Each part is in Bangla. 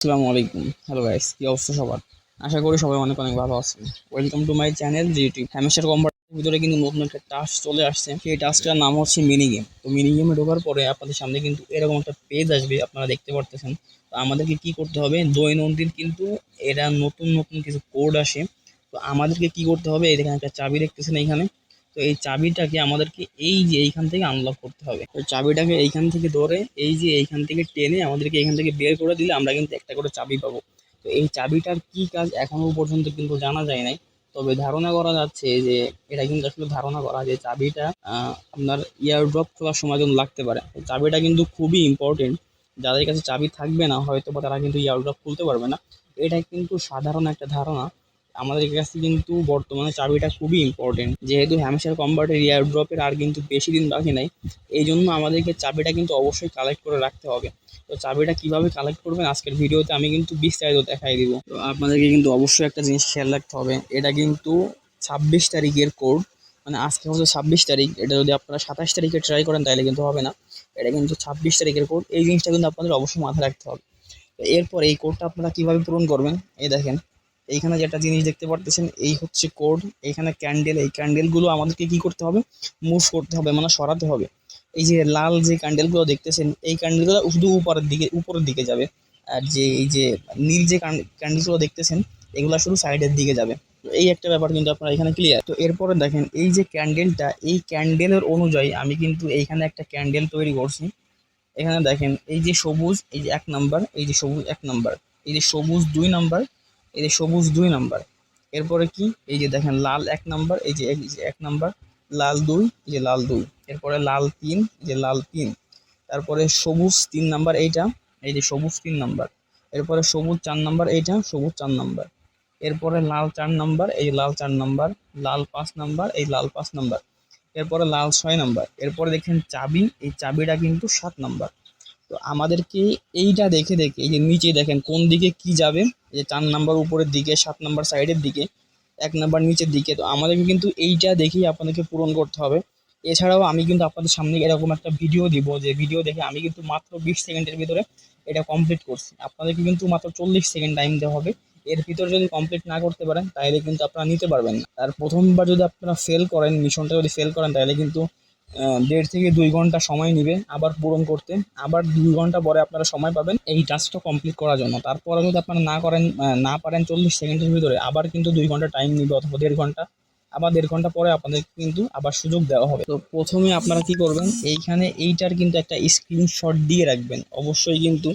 আসসালামু আলাইকুম। হ্যালো গাইস কি অবস্থা সবার? আশা করি সবাই অনেক অনেক ভালো আছেন। Welcome to my channel GT হ্যামেশার কম্পার্টের ভিতরে কিন্তু নতুন একটা টাস্ক চলে আসছে। সেই টাস্কটার নাম হচ্ছে মিনি গেম তো মিনি গেমে ঢোকার পরে আপনাদের সামনে কিন্তু এরকম একটা পেজ আসবে, আপনারা দেখতে পারতেছেন। তো আমাদেরকে কি করতে হবে? দৈনন্দিন কিন্তু এরা নতুন নতুন কিছু কোড আসে। তো আমাদেরকে কি করতে হবে? এই দেখেন একটা চাবি দেখতেছেন এইখানে। তো এই চাবিটাকে আমাদেরকে এই যে এইখান থেকে আনলক করতে হবে। তো চাবিটাকে এইখান থেকে ধরে, এই যে এইখান থেকে টেনে আমাদেরকে এইখান থেকে বের করে দিলে আমরা কিন্তু একটা করে চাবি পাবো। তো এই চাবিটার কি কাজ এখনও পর্যন্ত কিন্তু জানা যায় নাই। তবে ধারণা করা যাচ্ছে যে, এটা কিন্তু আসলে ধারণা করা যে চাবিটা আপনার ইয়ার ড্রপ খোলার সময় জন্য লাগতে পারে। চাবিটা কিন্তু খুবই ইম্পর্টেন্ট যাদের কাছে চাবি থাকবে না হয়তো বা তারা কিন্তু ইয়ার ড্রপ খুলতে পারবে না। এটা কিন্তু সাধারণ একটা ধারণা। আমাদের কাছে কিন্তু বর্তমানে চাবিটা খুবই ইম্পর্টেন্ট যেহেতু হ্যামশার কম্বার্টের ইয়ার ড্রপের আর কিন্তু বেশি দিন বাকি নাই, এই জন্য আমাদেরকে চাবিটা কিন্তু অবশ্যই কালেক্ট করে রাখতে হবে। তো চাবিটা কীভাবে কালেক্ট করবেন আজকের ভিডিওতে আমি কিন্তু বিস্তারিত দেখাই দিব। তো আপনাদেরকে কিন্তু অবশ্যই একটা জিনিস খেয়াল রাখতে হবে, এটা কিন্তু ছাব্বিশ তারিখের কোড মানে আজকে হচ্ছে ছাব্বিশ তারিখ, এটা যদি আপনারা সাতাশ তারিখে ট্রাই করেন তাহলে কিন্তু হবে না। এটা কিন্তু ছাব্বিশ তারিখের কোড এই জিনিসটা কিন্তু আপনাদের অবশ্যই মাথায় রাখতে হবে। এরপর এই কোডটা আপনারা কীভাবে পূরণ করবেন, এই দেখেন। এইখানে যে একটা জিনিস দেখতে পারতেছেন, এই হচ্ছে কোড এইখানে ক্যান্ডেল এই ক্যান্ডেলগুলো আমাদেরকে কি করতে হবে? মুভ করতে হবে মানে সরাতে হবে। এই যে লাল যে ক্যান্ডেলগুলো দেখতেছেন, এই ক্যান্ডেলগুলো শুধু উপরের দিকে উপরের দিকে যাবে। আর যে, এই যে নীল যে ক্যান্ডেলগুলো দেখতেছেন, এগুলো শুধু সাইডের দিকে যাবে। তো এই একটা ব্যাপার কিন্তু আপনারা এখানে ক্লিয়ার তো এরপরে দেখেন, এই যে ক্যান্ডেলটা এই ক্যান্ডেলের অনুযায়ী আমি কিন্তু এইখানে একটা ক্যান্ডেল তৈরি করছি। এখানে দেখেন, এই যে সবুজ, এই যে এক নাম্বার এই যে সবুজ এক নাম্বার এই যে সবুজ দুই নাম্বার এই যে সবুজ দুই নাম্বার। এরপরে কি? এই যে দেখেন, লাল এক নাম্বার, এই যে এক- নাম্বার, লাল দুই, এই যে লাল দুই। এরপরে লাল তিন, এই যে লাল তিন। তারপরে সবুজ তিন নাম্বার, এইটা, এই যে সবুজ তিন নাম্বার। এরপরে সবুজ চার নাম্বার, এইটা, সবুজ চার নাম্বার। এরপরে লাল চার নাম্বার, এই লাল চার নাম্বার, লাল পাঁচ নাম্বার, এই লাল পাঁচ নাম্বার। এরপরে লাল ছয় নাম্বার। এরপরে দেখেন চাবি, এই চাবিটা কিন্তু সাত নাম্বার। তো আমাদেরকে এইটা দেখে দেখে, এই যে নিচে দেখেন, কোন দিকে কি যাবে? এই যে চার নাম্বার উপরের দিকে, সাত নাম্বার সাইডের দিকে, এক নাম্বার নিচের দিকে, তো আমাদেরকে কিন্তু এইটা দেখেই আপনাদেরকে পূরণ করতে হবে। এছাড়াও আমি কিন্তু আপনাদের সামনে এরকম একটা ভিডিও দিব, যে ভিডিও দেখে আমি কিন্তু মাত্র বিশ সেকেন্ডের ভিতরে এটা কমপ্লিট করছি। আপনাদেরকে কিন্তু মাত্র চল্লিশ সেকেন্ড টাইম দেওয়া হবে। এর ভিতরে যদি কমপ্লিট না করতে পারেন, তাহলে কিন্তু আপনারা নিতে পারবেন না। আর প্রথমবার যদি আপনারা ফেল করেন মিশনটা যদি ফেল করেন, তাহলে কিন্তু দেড় থেকে দুই ঘণ্টা সময় নেবে আবার পূরণ করতে। আবার দুই ঘণ্টা পরে আপনারা সময় পাবেন এই টাস্কটা কমপ্লিট করার জন্য। তারপরে যদি আপনারা না করেন না পারেন চল্লিশ সেকেন্ডের ভিতরে, আবার কিন্তু দুই ঘণ্টা টাইম নেবে অথবা দেড় ঘণ্টা। আবার দেড় ঘণ্টা পরে আপনাদের কিন্তু আবার সুযোগ দেওয়া হবে। তো প্রথমে আপনারা কি করবেন, এইখানে এইটার কিন্তু একটা স্ক্রিনশট দিয়ে রাখবেন। অবশ্যই কিন্তু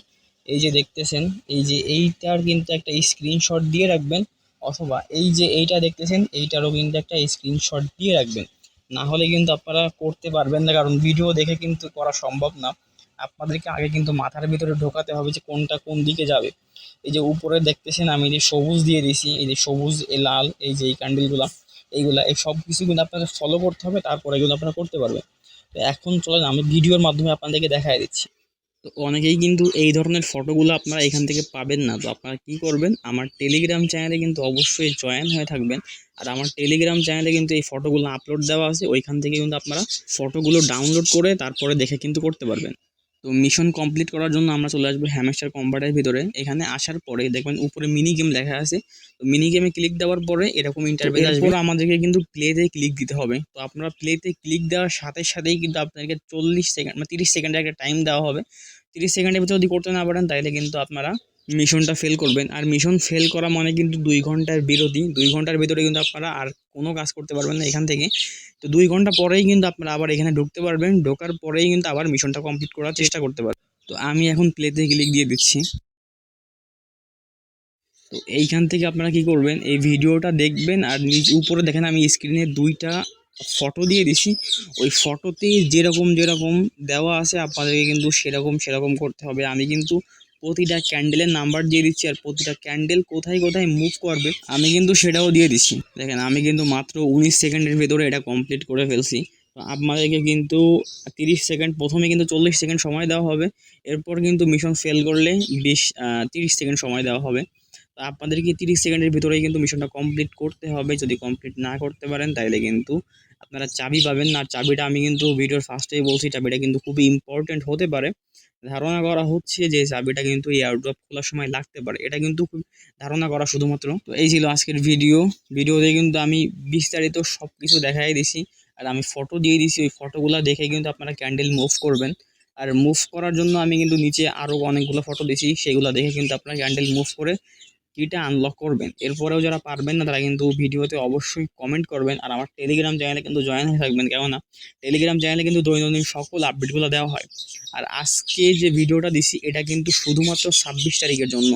এই যে দেখতেছেন, এই যে এইটার কিন্তু একটা স্ক্রিনশট দিয়ে রাখবেন। অথবা এই যে এইটা দেখতেছেন, এইটারও কিন্তু একটা স্ক্রিনশট দিয়ে রাখবেন। না হলে কিন্তু আপনারা করতে পারবেন না, কারণ ভিডিও দেখে কিন্তু করা সম্ভব না। আপনাদেরকে আগে কিন্তু মাথার ভিতরে ঢোকাতে হবে যে কোনটা কোন দিকে যাবে। এই যে উপরে দেখতেছেন আমি যে সবুজ দিয়ে দিছি এই যে সবুজ এ লাল, এই যে এই ক্যান্ডেলগুলা এইগুলো, এই সব কিছু কিন্তু আপনাদের ফলো করতে হবে, তারপরে কিন্তু আপনারা করতে পারবেন। তো এখন চলেন, আমি ভিডিওর মাধ্যমে আপনাদেরকে দেখাই দিচ্ছি। তো অনেকেই কিন্তু এই ধরনের ফটোগুলো আপনারা এখান থেকে পাবেন না। তো আপনারা কি করবেন, আমার টেলিগ্রাম চ্যানেলে কিন্তু অবশ্যই জয়েন হয়ে থাকবেন। আর আমার টেলিগ্রাম চ্যানেলে কিন্তু এই ফটোগুলো আপলোড দেওয়া আছে, ওইখান থেকে কিন্তু আপনারা ফটোগুলো ডাউনলোড করে তারপরে দেখে কিন্তু করতে পারবেন। তো মিশন কমপ্লিট করার জন্য আমরা চলে আসব হ্যামেস্টার কম্বাটের ভিতরে। এখানে আসার পরে দেখবেন উপরে মিনি গেম লেখা আছে। তো মিনি গেমে ক্লিক দেওয়ার পরে এরকম ইন্টারভিউ আসবে। আমাদেরকে কিন্তু প্লেতে ক্লিক দিতে হবে। তো আপনারা প্লেতে ক্লিক দেওয়ার সাথে সাথেই কিন্তু আপনাদেরকে চল্লিশ সেকেন্ড মানে তিরিশ সেকেন্ডের একটা টাইম দেওয়া হবে। তিরিশ সেকেন্ডের ভিতরে যদি করতে না পারেন তাহলে কিন্তু আপনারা মিশনটা ফেল করবেন। আর মিশন ফেল করা মানে কিন্তু দুই ঘণ্টার বিরতি। দুই ঘণ্টার ভিতরে কিন্তু আপনারা আর কোনো কাজ করতে পারবেন না এখান থেকে। তো দুই ঘণ্টা পরেই কিন্তু আপনারা আবার এখানে ঢুকতে পারবেন। ঢোকার পরেই কিন্তু আবার মিশনটা কমপ্লিট করার চেষ্টা করতে পারবেন। তো আমি এখন প্লেতে ক্লিক দিয়ে দিচ্ছি। তো এইখান থেকে আপনারা কি করবেন? এই ভিডিওটা দেখবেন আর নিচ উপরে দেখেন আমি স্ক্রিনে দুইটা ফটো দিয়ে দিছি ওই ফটোতে যেরকম যেরকম দেওয়া আছে আপনাদেরকে কিন্তু সেরকম সেরকম করতে হবে। আমি কিন্তু প্রতিটা ক্যান্ডেলের নাম্বার দিয়ে দিচ্ছি আর প্রতিটা ক্যান্ডেল কোথায় কোথায় মুভ করবে, আমি কিন্তু সেটাও দিয়ে দিচ্ছি। দেখেন, আমি কিন্তু মাত্র উনিশ সেকেন্ডের ভেতরে এটা কমপ্লিট করে ফেলছি। আপনাদেরকে কিন্তু তিরিশ সেকেন্ড প্রথমে কিন্তু চল্লিশ সেকেন্ড সময় দেওয়া হবে। এরপর কিন্তু মিশন ফেল করলে বিশ তিরিশ সেকেন্ড সময় দেওয়া হবে। তো আপনাদেরকে তিরিশ সেকেন্ডের ভিতরেই কিন্তু মিশনটা কমপ্লিট করতে হবে। যদি কমপ্লিট না করতে পারেন, তাহলে কিন্তু আপনারা চাবি পাবেন। না চাবিটা আমি কিন্তু ভিডিওর ফার্স্টেই বলছি, চাবিটা কিন্তু খুবই ইম্পর্টেন্ট হতে পারে। ধারণা করা হচ্ছে যে চাবিটা কিন্তু এয়ারড্রপ খোলার সময় লাগতে পারে। এটা কিন্তু খুব ধারণা করা শুধুমাত্র। তো এই ছিল আজকের ভিডিও ভিডিওতে কিন্তু আমি বিস্তারিত সব কিছু দেখাই দিছি। আর আমি ফটো দিয়ে দিছি। ওই ফটোগুলো দেখে কিন্তু আপনারা ক্যান্ডেল মুভ করবেন। আর মুভ করার জন্য আমি কিন্তু নিচে আরও অনেকগুলো ফটো দিছি। সেগুলো দেখে কিন্তু আপনারা ক্যান্ডেল মুভ করে কিটা আনলক করবেন, এরপরেও যারা পারবেন না, তারা কিন্তু ভিডিওতে অবশ্যই কমেন্ট করবেন। আর আমার টেলিগ্রাম চ্যানেলে কিন্তু জয়েন হয়ে থাকবেন, কেননা টেলিগ্রাম চ্যানেলে কিন্তু দৈনন্দিন সকল আপডেটগুলো দেওয়া হয়। আর আজকে যে ভিডিওটা দিছি, এটা কিন্তু শুধুমাত্র ছাব্বিশ তারিখের জন্য।